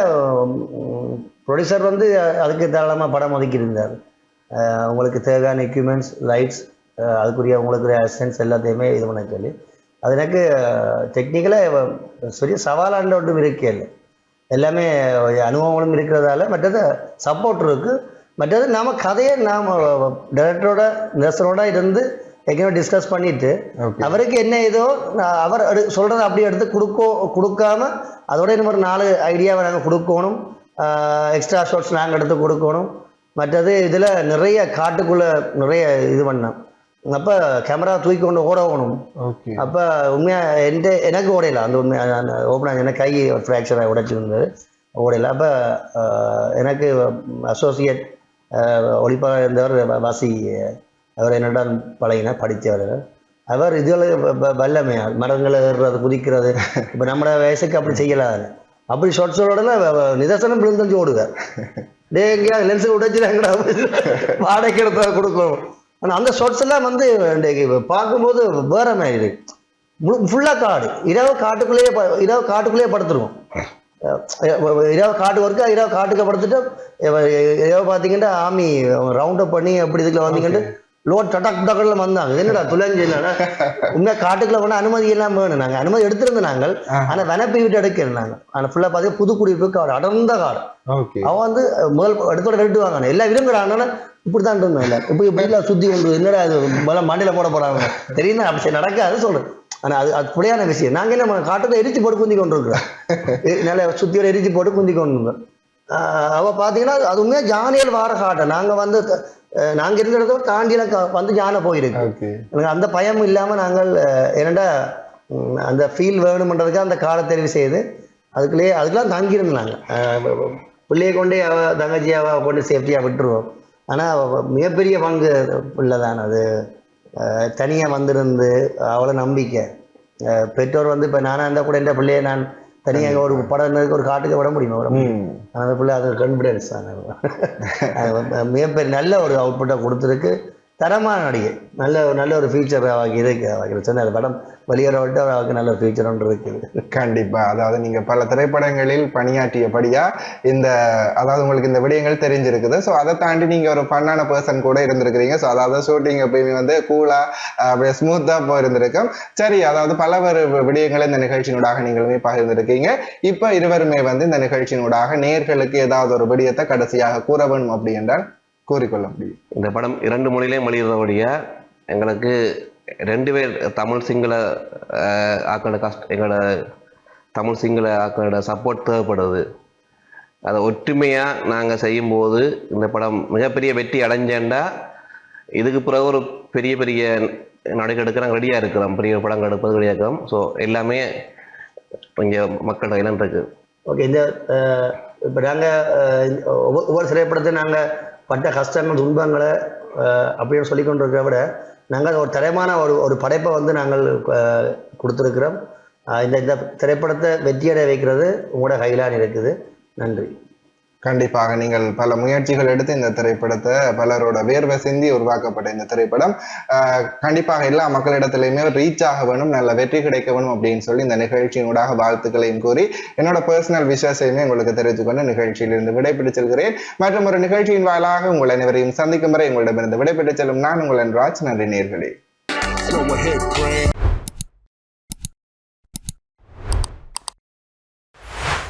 ப்ரொடியூசர் வந்து அதுக்கு தாராளமாக படம் ஒதுக்கி இருந்தார். உங்களுக்கு தேவையான எக்யூப்மெண்ட்ஸ் லைட்ஸ் அதுக்குரிய உங்களுக்கு அசிஸ்டன்ஸ் எல்லாத்தையுமே இது பண்ண சொல்லி. அது எனக்கு டெக்னிக்கலாக பெரிய சவாலான ஒன்றும் இருக்கே இல்லை. எல்லாமே அனுபவங்களும் இருக்கிறதால மற்றது சப்போர்ட் இருக்கு மற்றது நாம கதையை நாம் டைரக்டரோட நெசரோட இருந்து ஏற்கனவே டிஸ்கஸ் பண்ணிட்டு அவருக்கு என்ன ஏதோ அவர் சொல்றதை அப்படியே எடுத்து கொடுக்கோ கொடுக்காம அதோட இன்னும் ஒரு நாலு ஐடியாவை நாங்கள் கொடுக்கணும். எக்ஸ்ட்ரா ஷார்ட்ஸ் நாங்கள் எடுத்து கொடுக்கணும். மற்றது இதில் நிறைய காட்டுக்குள்ளே நிறைய இது பண்ணோம். அப்போ கேமரா தூக்கி கொண்டு ஓடணும். ஓகே அப்போ உண்மையாக எந்த எனக்கு ஓடையில. அந்த உண்மை அந்த ஓப்பனாக எனக்கு கை ஃப்ராக்சராக உடைச்சிருந்தது ஓடையில. அப்போ எனக்கு அசோசியேட் ஒளிப்பாக இருந்தவர் வாசி அவர் என்னிடம் பழகினார் படித்தவர். அவர் இதில் வல்லமே மரங்களை ஏறுறது குதிக்கிறது. இப்போ நம்ம வயசுக்கு அப்படி செய்யலாது. அப்படி ஷார்ட் சொல்லோட நிதர்சனம் விழுந்தஞ்சு ஓடுவார். டே எங்கேயாவது லென்ஸு உடைச்சிடாங்கடா வாடகைக்கு எடுத்து கொடுக்கணும் ஆனால் அந்த ஷார்ட்ஸ் எல்லாம் வந்து பார்க்கும்போது வேற மாதிரி ஃபுல்லாக காடு. இரவு காட்டுக்குள்ளேயே இரவு காட்டுக்குள்ளேயே படுத்துருவோம். இரவு காட்டு ஒர்க்கு இரவு காட்டுக்கு படுத்துட்டு இரவு பார்த்தீங்கன்னா ஆமி ரவுண்ட் அப் பண்ணி அப்படி இதுக்குள்ள வந்தீங்கன்னா லோட் டடக் டக்கர்ல வந்தாங்க. என்னடா துளைஞ்சு என்னடா? உண்மையா காட்டுக்குள்ள போனால் அனுமதி எல்லாம் வேணும் நாங்கள் அனுமதி எடுத்திருந்தோம் நாங்கள். ஆனால் வனப்பை விட்டு எடுக்கிறோம் நாங்கள் ஆனால் ஃபுல்லாக பார்த்தீங்கன்னா புது குடியிருப்பு காடு அடர்ந்த காடு. அவன் வந்து முதல் எடுத்தோட ரெட்டு வாங்கினான் எல்லாம் விரும்புறான் இப்படி தான் இருந்தோம் இல்லை இப்போ இப்படிலாம் சுத்தி கொண்டு என்னடா இது முதல்ல மண்ணில போட போறாங்க. தெரியுமா அப்படி சரி நடக்காது சொல்றேன். ஆனா அது அது புரியான விஷயம். நாங்க என்ன காட்டுல எரிச்சு போட்டு குந்தி கொண்டு இருக்கிறோம் நல்ல சுத்தியோட எரிச்சு போட்டு குந்தி கொண்டு அவ பாத்தீங்கன்னா அது உண்மையா ஜானியல் வார காட்டை. நாங்க வந்து அஹ் நாங்க இருந்த இடத்தோட தாண்டியில வந்து ஜானை போயிருக்கு. எனக்கு அந்த பயம் இல்லாமல் நாங்கள் என்னடா அந்த ஃபீல் வேணுமன்றதுக்கு அந்த காலை தெரிவு செய்து அதுக்குள்ளேயே அதுக்கெல்லாம் தங்கியிருந்தாங்க பிள்ளையை கொண்டே அவ தங்கச்சி அவ கொண்டு சேஃப்டியாக விட்டுருவோம். ஆனால் மிகப்பெரிய பங்கு பிள்ளை தான் அது தனியாக வந்திருந்து அவளை நம்பிக்கை. பெற்றோர் வந்து இப்போ நானாக இருந்தால் கூட என் பிள்ளையை நான் தனியாக ஒரு படம் ஒரு காட்டுக்கு விட முடியுமா? விட ம். அந்த பிள்ளை அது கான்ஃபிடன்ஸ் தான். மிகப்பெரிய நல்ல ஒரு அவுட்புட்டை கொடுத்துருக்கு. தரமான நடிகை. நல்ல நல்ல ஒரு ஃபியூச்சர் அவருக்கு இருக்கு. அவருக்கு சொன்ன அந்த படம் வெளியேற விட்டு அவருக்கு நல்ல ஃபியூச்சர் ஒன்று இருக்குது கண்டிப்பாக அதாவது நீங்கள் பல திரைப்படங்களில் பணியாற்றியபடியா இந்த அதாவது உங்களுக்கு இந்த விடயங்கள் தெரிஞ்சிருக்குது. ஸோ அதை தாண்டி நீங்கள் ஒரு ஃபன்னான பர்சன் கூட இருந்திருக்கிறீங்க. ஸோ அதாவது ஷூட்டிங் எப்பயுமே வந்து கூலாக அப்படியே ஸ்மூத்தாக போயிருந்திருக்கும் சரி அதாவது பல ஒரு விடயங்களை இந்த நிகழ்ச்சியினூடாக நீங்களுமே பகிர்ந்திருக்கீங்க. இப்போ இருவருமே வந்து இந்த நிகழ்ச்சியினூடாக நேர்களுக்கு ஏதாவது ஒரு விடயத்தை கடைசியாக கூற வேணும் அப்படி என்றால் கூறிக்கொள்ள முடியும். இந்த படம் இரண்டு மொழியிலையும் வெளியிடுறபடியா எங்களுக்கு ரெண்டு பேர் தமிழ் சிங்கள ஆக்களோட கஷ்ட எங்களோட தமிழ் சிங்கள ஆக்களோட சப்போர்ட் தேவைப்படுது. அதை ஒற்றுமையாக நாங்கள் செய்யும்போது இந்த படம் மிகப்பெரிய வெற்றி அடைஞ்சேன்டா இதுக்கு பிறகு ஒரு பெரிய பெரிய நடிகை எடுக்க நாங்கள் ரெடியாக இருக்கிறோம். பெரிய படம் எடுப்பது ரெடியாக இருக்கிறோம். ஸோ எல்லாமே இங்கே மக்கள் கையில் இருக்கு. ஓகே இந்த இப்போ நாங்கள் ஒவ்வொரு திரைப்படத்தை நாங்கள் பட்ட கஷ்டங்கள் துன்பங்களை அப்படின்னு சொல்லி கொண்டு இருக்கிறத விட நாங்கள் ஒரு தரமான ஒரு ஒரு படைப்பை வந்து நாங்கள் கொடுத்துருக்கிறோம். இந்த இந்த திரைப்படத்தை வெற்றியடைய வைக்கிறது உங்களோட கையிலான் இருக்குது. நன்றி. கண்டிப்பாக நீங்கள் பல முயற்சிகள் எடுத்து இந்த திரைப்படத்தை பலரோட வேர்வை சிந்தி உருவாக்கப்பட்ட இந்த திரைப்படம் ஆஹ், கண்டிப்பாக எல்லா மக்களிடத்திலையுமே ரீச் ஆக வேணும் நல்ல வெற்றி கிடைக்க வேணும் அப்படின்னு சொல்லி இந்த நிகழ்ச்சியினூடாக வாழ்த்துக்களையும் கூறி என்னோட பர்சனல் விஷயத்தையுமே உங்களுக்கு தெரிவித்துக்கொண்டு நிகழ்ச்சியிலிருந்து விடைபெற்று செல்கிறேன். மற்றும் ஒரு நிகழ்ச்சியின் வாயிலாக உங்கள் அனைவரையும் சந்திக்கும் வரை உங்களிடமிருந்து விடைபெற்று செல்லும் நான் உங்கள் ராஜ் நன்றி நேர்களே.